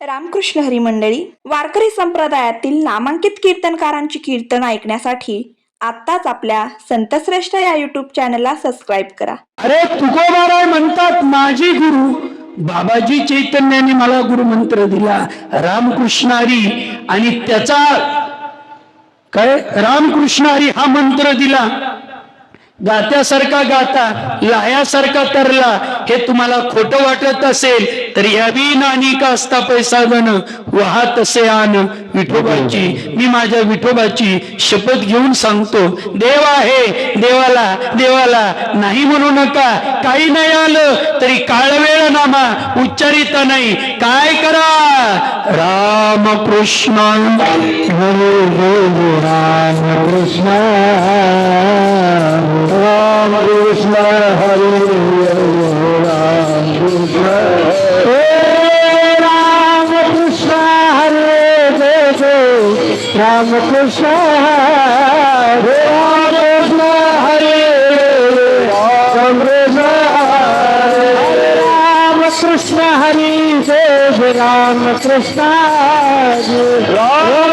रामकृष्ण हरी मंडळी वारकरी संप्रदायातील नामांकित कीर्तनकारांची कीर्तन ऐकण्यासाठी आत्ताच आपल्या संतश्रेष्ठ या युट्यूब चॅनलला सबस्क्राईब करा. अरे तुकोबाराय म्हणतात माझी गुरु बाबाजी चैतन्याने मला गुरु मंत्र दिला रामकृष्णारी आणि त्याचा काय? रामकृष्णारी हा मंत्र दिला. गात्यासारखा गाता लाह्यासारखा तरला हे तुम्हाला खोटं वाटत असेल तर यावी नानी का असता पैसा गण वहा तसे आण. विठोबाची मी माझ्या विठोबाची शपथ घेऊन सांगतो. देव आहे देवाला देवाला नाही म्हणू नका. काही नाही आलं तरी काळवेळ नामा उच्चारित नाही. काय करा? राम कृष्ण राम कृष्ण राम कृष्ण हरे राम कृष्ण राम कृष्ण हरे देव राम कृष्ण हरे राम कृष्ण हरे राम कृष्ण राम कृष्ण हरि देव राम कृष्ण राम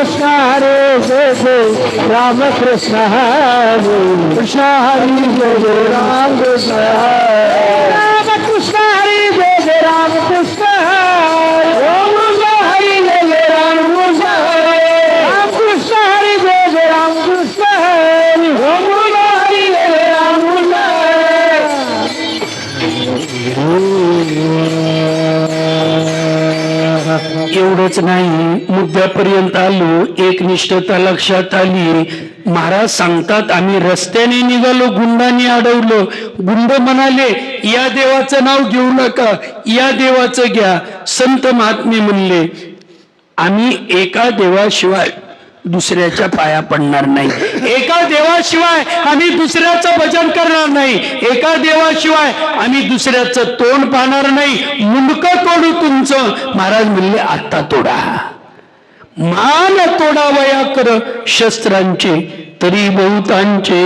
राम कृष्ण हरे देव राम कृष्ण हरे कृष्ण हरि देव राम एवढंच नाही. मुद्द्यापर्यंत आलो एक निष्ठता लक्षात आली. महाराज सांगतात आम्ही रस्त्याने निघालो गुंडाने अडवलं. गुंड म्हणाले या देवाचं नाव घेऊ नका या देवाचं घ्या. संत महात्मे म्हणले आम्ही एका देवाशिवाय दुसऱ्याच्या पाया पडणार नाही. एका देवाशिवाय आम्ही दुसऱ्याचं भजन करणार नाही. एका देवाशिवाय आम्ही दुसऱ्याचं तोंड पाहणार नाही. मुंडक तोडू तुमचं? महाराज म्हणले आत्ता तोडा. मान तोडावया कर शस्त्रांचे तरी बहुतांचे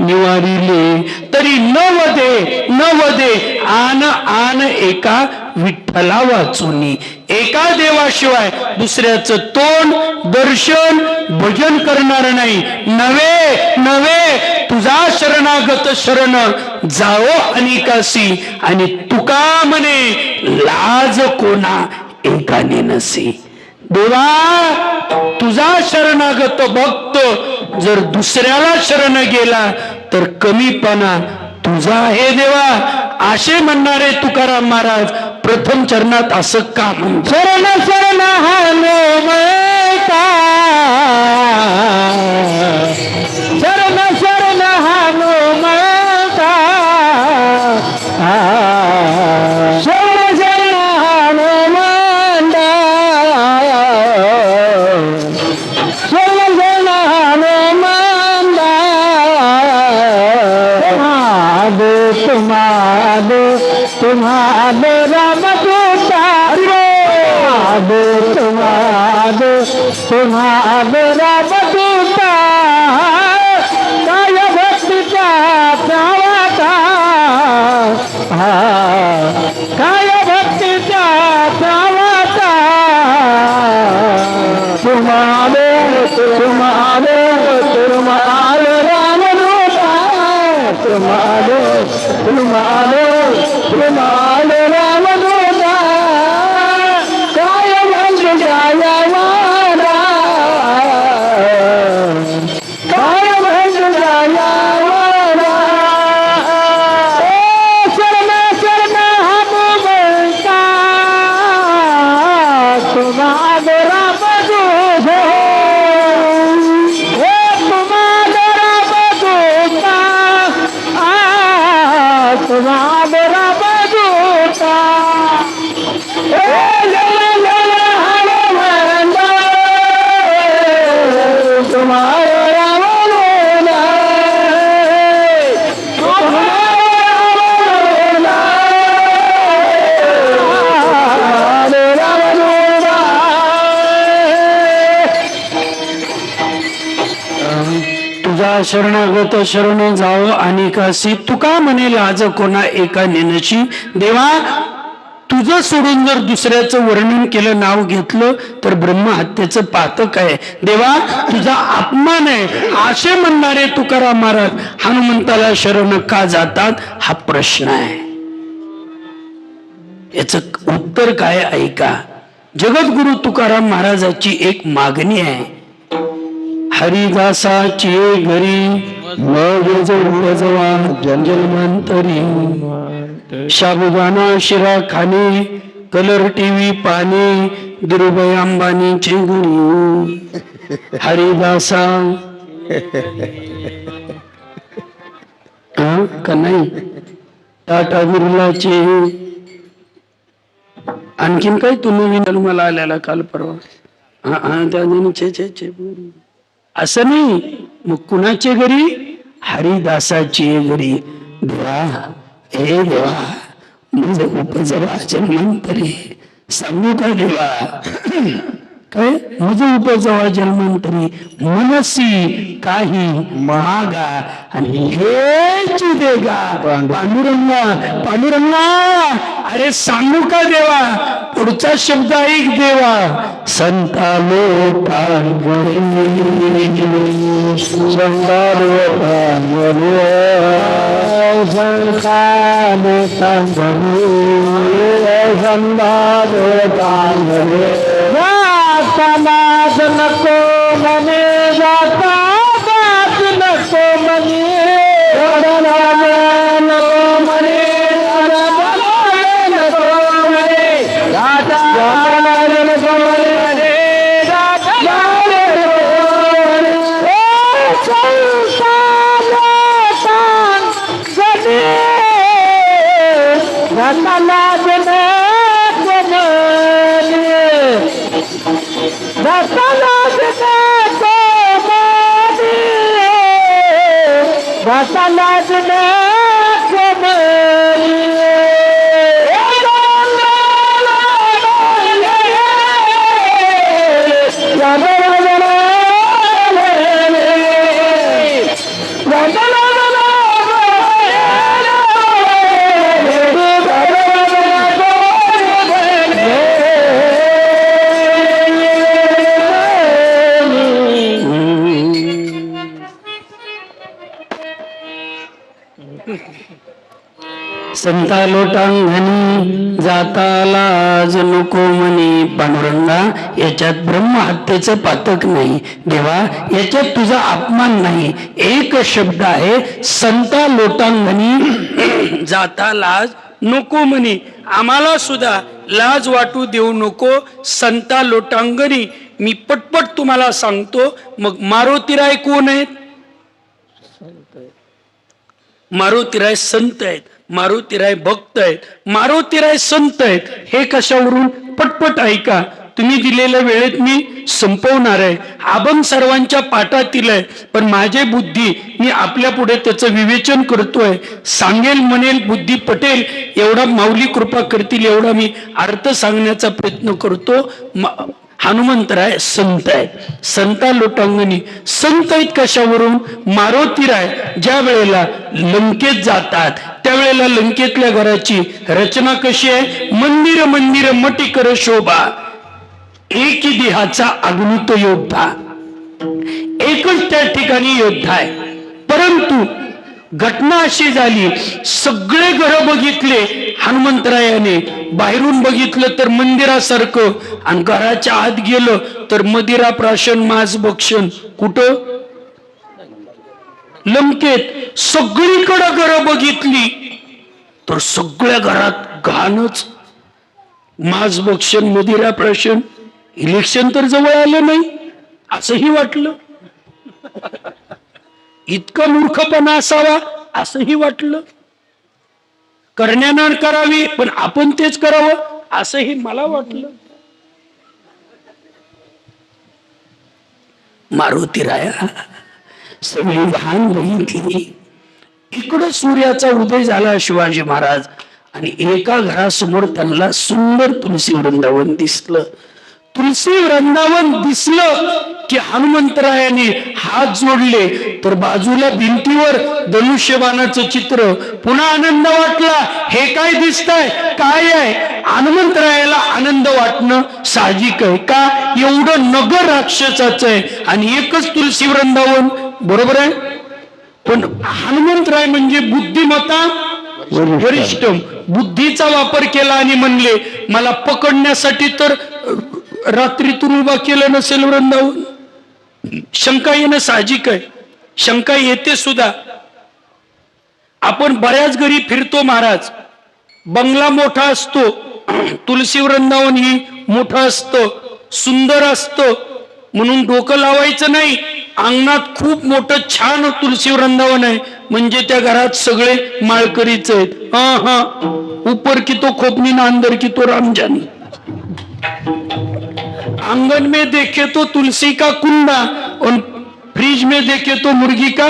निवारिले. तरी न वदे न वदे आन आन एका विठ्ठला वाचूनी एका देवाशिवाय दुसऱ्याचं तोंड दर्शन भजन करणार नाही. नवे नवे तुझा नाथ शरण जाओ अनिकासी आणि तुका म्हणे लाज कोणा एकाने नसे. देवा तुझा शरणागत भक्त जर दुसऱ्याला शरण गेला तर कमीपणा तुझा हे देवा. असे म्हणणारे तुकाराम महाराज प्रथम चरणात असं का शरण शरण हनुमता जा शरणागत शरण जाओ. आणि कासी तुका म्हणेल आज कोणा एका नेनशी देवा तुझं सोडून जर दुसऱ्याचं वर्णन केलं नाव घेतलं तर ब्रह्महत्येचं पातक आहे. देवा तुझा अपमान आहे. असे म्हणणारे तुकाराम महाराज हनुमंताला शरण का जातात? हा प्रश्न आहे. याच उत्तर काय? ऐका. जगद्गुरु तुकाराम महाराजाची एक मागणी आहे. हरिदासाची घरी मग उपजवा जन्मंतरी शाबुदाना शिरा खाणे कलर टीव्ही पाहणे गिरुबाई अंबानीचे घरी हरिदासा. का नाही? टाटा बिर्लाचे. आणखीन काय तुम्ही विनल मला आल्याला काल परवा? हा हा त्या दिनी छे चे छे असं नाही. मग कुणाचे घरी? हरिदासाची घरी. देवा हे देवा म्हणजे उपजवा जन्मांतरी. सांगू का देवा? काय? उपजवा जन्मांतरी मनसी काही मागा आणि हेच देगा. पांडुरंगा पांडुरंगा अरे सांगू का देवा? पुढचा शब्द ऐक देवा. संता लोटा समाज नको मने जाता बात नको मने नको मने नको मने राजा नको मने संता लोटांगणी जाताला आज नको म्हणे पांडुरंगा. याच्यात ब्रह्महत्येचं पातक नाही. देवा याच्यात तुझा अपमान नाही. एक शब्द आहे संता लोटांगणी जाता लाज नको म्हणे. आम्हाला सुद्धा लाज वाटू देऊ नको संता लोटांगणी. मी पटपट तुम्हाला सांगतो मग मारुतीराय कोण आहेत? मारुतीराय संत आहेत. मारुतीराय भक्त आहेत मारुतीराय संत आहेत हे कशावरून? पटपट ऐका. तुम्ही दिलेल्या वेळेत मी संपवणार आहे. आभंग सर्वांच्या पाठातील आहे पण माझे बुद्धी मी आपल्या पुढे त्याचं विवेचन करतोय. सांगेल म्हणेल बुद्धी पटेल एवढा माऊली कृपा करतील एवढा मी अर्थ सांगण्याचा प्रयत्न करतो. हनुमंतराय संत आहे संता लोटांगणी. संत आहेत कशावरून? मारुतीराय ज्या वेळेला लंकेत जातात असलेल्या लंकेतल्या घराची रचना कशी आहे? मंदिर मंदिर मटी कर शोभा. एक देहाचा अग्नित योद्धा. एकच त्या ठिकाणी योद्धा आहे. परंतु घटना अशी झाली सगळे घर बघितले हनुमंतरायाने. बाहेरून बघितलं तर मंदिरासारखं आणि घराच्या आत गेलं तर मदिरा प्राशन मास भक्षण. कुठं? लंकेत. सगळीकडं घरं बघितली. तर सगळ्या घरात घाणच. मास भक्षण मदिरा प्रशन इलेक्शन तर जवळ आलं नाही असंही वाटलं. इतका मूर्खपणा असावा असंही वाटलं. करण्यानं करावी पण आपण तेच करावं असंही मला वाटलं. मारुती राया सगळी लहान बघितली इकडं सूर्याचा उदय झाला शिवाजी महाराज. आणि एका घरासमोर त्यांना सुंदर तुलसी वृंदावन दिसलं. तुलसी वृंदावन दिसलं की हनुमंतरायाने हात जोडले. तर बाजूला भिंतीवर धनुष्यबाणाचं चित्र. पुन्हा आनंद वाटला. हे काय दिसतंय? काय आहे? हनुमंतरायाला आनंद वाटणं साहजिक आहे का? एवढं नगर राक्षसाचं आहे. आणि एकच तुलसी वृंदावन. बरोबर आहे? पण हनुमंतराय म्हणजे बुद्धिमत्ता वरिष्ठ. बुद्धीचा वापर केला आणि म्हणले मला पकडण्यासाठी तर रात्रीतून उभा केलं नसेल वृंदावन. शंका येणं साहजिक आहे. शंका येते सुद्धा. आपण बऱ्याच घरी फिरतो महाराज. बंगला मोठा असतो. तुलसी वृंदावन ही मोठं असतं. सुंदर असतं. म्हणून डोकं लावायचं नाही. अंगणात खूप मोठं छान तुलसी वृंदावन आहे. म्हणजे त्या घरात सगळे माळकरीच आहेत. हा हा ऊपर की तो खोपनी ना अंदर की तो रामजानी. अंगण में देखे तो तुलसी का कुंडा और फ्रीज में देखे तो मुर्गी का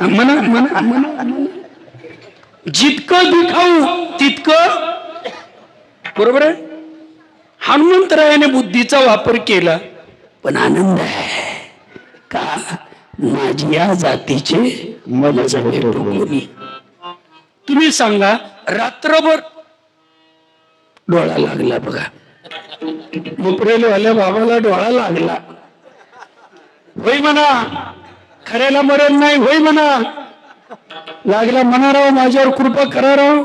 मना मना मना म्हणा. जितकं दिखाऊ तितकं बरोबर आहे? हनुमंतरायाने बुद्धीचा वापर केला. पण आनंद आहे. का? माझी या जातीचे मजा कोणी. तुम्ही सांगा रात्रभर डोळा लागला बघा. मुपरेल वाल्या बाबाला डोळा लागला. होय म्हणा खऱ्याला मरण नाही होय म्हणा. लागला म्हणा राव माझ्यावर कृपा करा राव.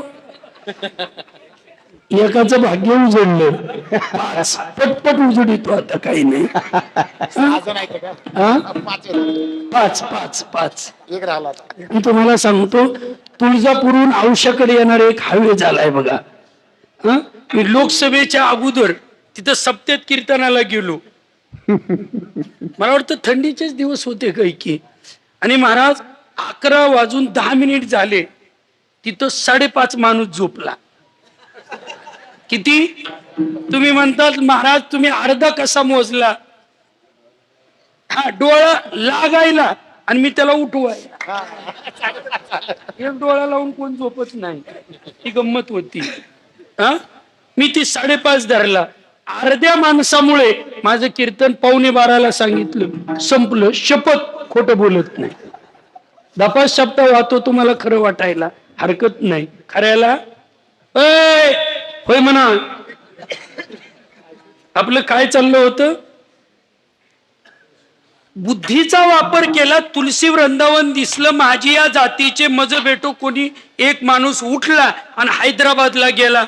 एकाचं भाग्य उजडलं. पाच पटपट उजडितो आता काही नाही. हा? पाच पाच पाच एक राहिला आता. मी तुम्हाला सांगतो तुळजापूरहून औषाकडे येणार एक हायवे झालाय बघा. हं? मी लोकसभेच्या अगोदर तिथं सप्त्यात कीर्तनाला गेलो. मला वाटतं थंडीचेच दिवस होते काही की आणि महाराज अकरा वाजून दहा मिनिट झाले. तिथं साडेपाच माणूस झोपला. किती? तुम्ही म्हणतात महाराज तुम्ही अर्धा कसा मोजला? हा डोळा लागायला आणि मी त्याला उठवायला. एक डोळा लावून कोण झोपत नाही. ती गंमत होती. हा? मी ती साडेपाच धरला. अर्ध्या माणसामुळे माझं कीर्तन पावणे बाराला सांगितलं. संपलं. शपथ खोटं बोलत नाही. दपास शब्द वाहतो तुम्हाला खरं वाटायला. हरकत नाही. खऱ्याला? होय म्हणा. आपलं काय चाललं होतं? बुद्धीचा वापर केला तुलसी वृंदावन दिसलं माझी या जातीचे मज भेटो कोणी एक माणूस उठला आणि हैदराबादला गेला.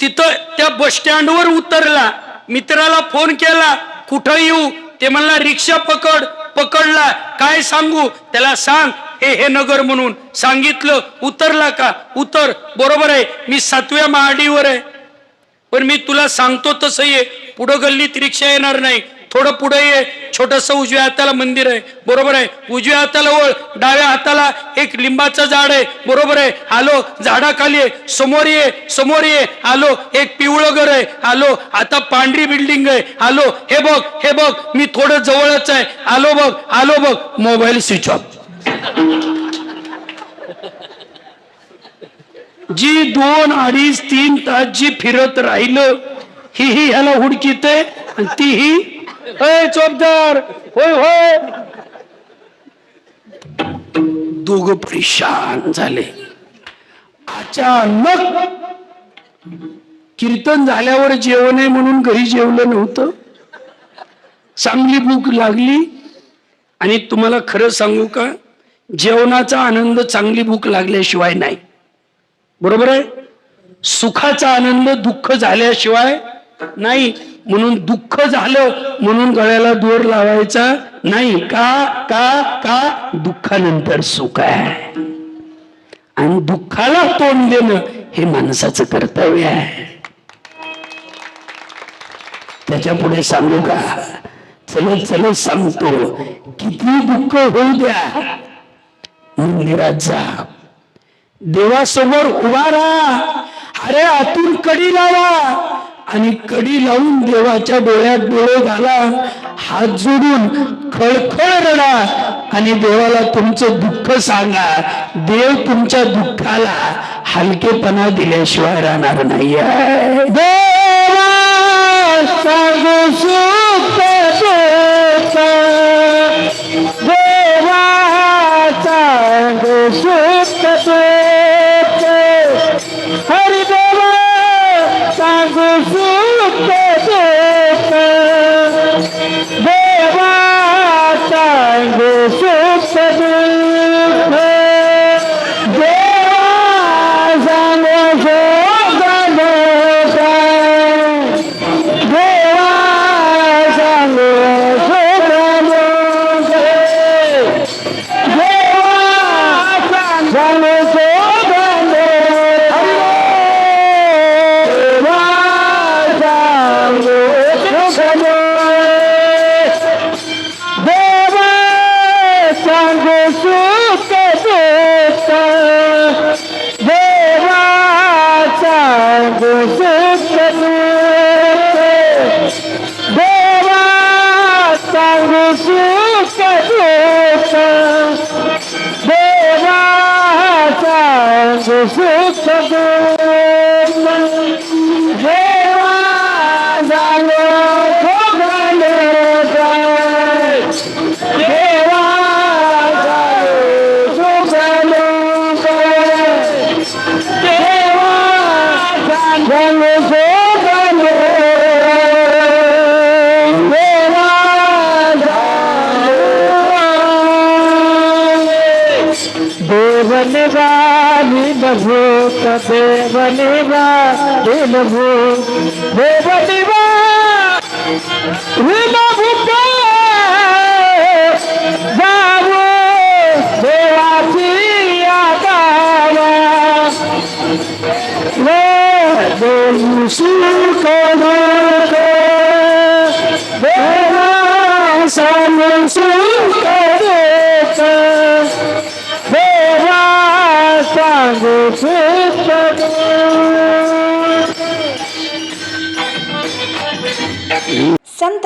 तिथं त्या बस स्टँडवर उतरला. मित्राला फोन केला कुठं येऊ? ते म्हणला रिक्षा पकड. पकडला. काय सांगू? त्याला सांग. हे हे नगर म्हणून सांगितलं उतरला का? उतर. बरोबर आहे. मी सातव्या महाडीवर आहे. पण मी तुला सांगतो तसं ये. पुढं गल्लीत रिक्षा येणार नाही. थोडं पुढे ये. छोटस उजव्या हाताला मंदिर आहे. बरोबर आहे. उजव्या हाताला वळ. डाव्या हाताला एक लिंबाचं झाड आहे. बरोबर आहे. आलो. झाडाखाली आहे समोर ये. समोर ये. आलो. एक पिवळं घर आहे. आलो. आता पांढरी बिल्डिंग आहे. आलो. हे बघ. हे बघ. मी थोडं जवळच आहे. आलो बघ. आलो बघ. Mobile switch off. जी दोन अडीच तीन तास जी फिरत राहिलं ही ही ह्याला हुडकीत आणि ती ही अय चोपदार होय होय. दोघ परेशान झाले. अचानक कीर्तन झाल्यावर जेवण आहे म्हणून घरी जेवलं नव्हतं. चांगली भूक लागली. आणि तुम्हाला खरं सांगू का? जेवणाचा आनंद चांगली भूक लागल्याशिवाय नाही. बरोबर आहे? सुखाचा आनंद दुःख झाल्याशिवाय नाही. म्हणून दुःख झालं म्हणून गळ्याला दोर लावायचा नाही. का? का? का? दुःखानंतर सुख आहे. आणि दुःखाला तोंड देणं हे माणसाचं कर्तव्य आहे. त्याच्या पुढे सांगू का? चल चल सांगतो. किती दुःख होऊ द्या. मंदिरात जा देवासमोर उभा राहा. अरे आतून कडी लावा. आणि कडी लावून देवाच्या डोळ्यात डोळे घाला. हात जोडून खळखळ रडा. आणि देवाला तुमचं दुःख सांगा. देव तुमच्या दुःखाला हलकेपणा दिल्याशिवाय राहणार नाही Joseph হে নভু হে বদিবা হে নভু যাব দেওয়াছি আকারা।